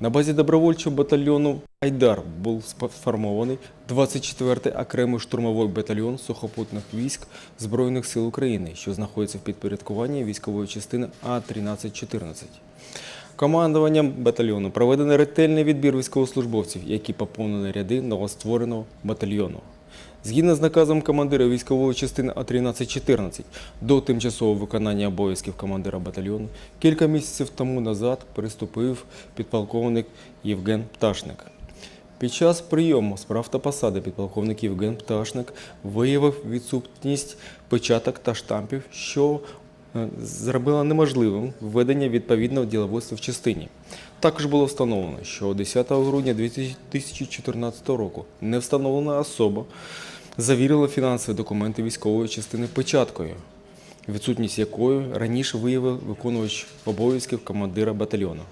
На базі добровольчого батальйону Айдар був сформований 24-й окремий штурмовий батальйон сухопутних військ Збройних сил України, що знаходиться в підпорядкуванні військової частини А-1314. Командуванням батальйону проведено ретельний відбір військовослужбовців, які поповнили ряди новоствореного батальйону. Згідно з наказом командира військової частини А-1314 до тимчасового виконання обов'язків командира батальйону кілька місяців тому назад приступив підполковник Євген Пташник. Під час прийому справ та посади підполковник Євген Пташник виявив відсутність печаток та штампів, що е, зробило неможливим введення відповідного діловодства в частині. Також було встановлено, що 10 грудня 2014 року невстановлена особа завірила фінансові документи військової частини печаткою, відсутність якої раніше виявив виконувач обов'язків командира батальйону.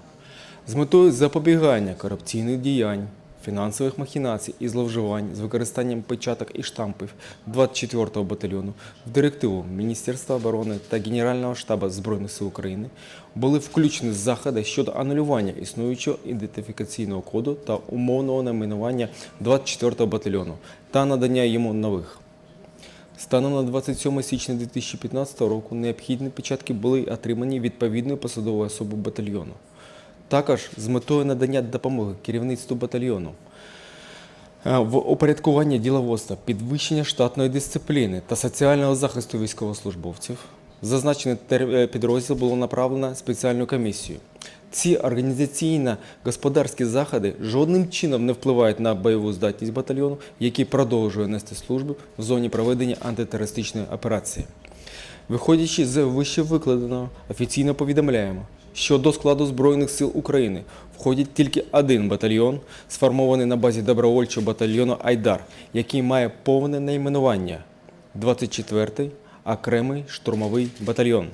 З метою запобігання корупційних діянь, фінансових махінацій і зловживань з використанням печаток і штампів 24-го батальйону в директиву Міністерства оборони та Генерального штабу Збройних сил України були включені заходи щодо анулювання існуючого ідентифікаційного коду та умовного найменування 24-го батальйону та надання йому нових. Станом на 27 січня 2015 року необхідні печатки були отримані відповідною посадовою особою батальйону. Також з метою надання допомоги керівництву батальйону е, в упорядкуванні діловодства, підвищення штатної дисципліни та соціального захисту військовослужбовців, зазначений е, підрозділ було направлено спеціальну комісію. Ці організаційно-господарські заходи жодним чином не впливають на бойову здатність батальйону, який продовжує нести службу в зоні проведення антитерористичної операції. Виходячи з вищевикладеного, офіційно повідомляємо, що до складу Збройних сил України входить тільки один батальйон, сформований на базі добровольчого батальйону Айдар, який має повне найменування 24-й окремий штурмовий батальйон.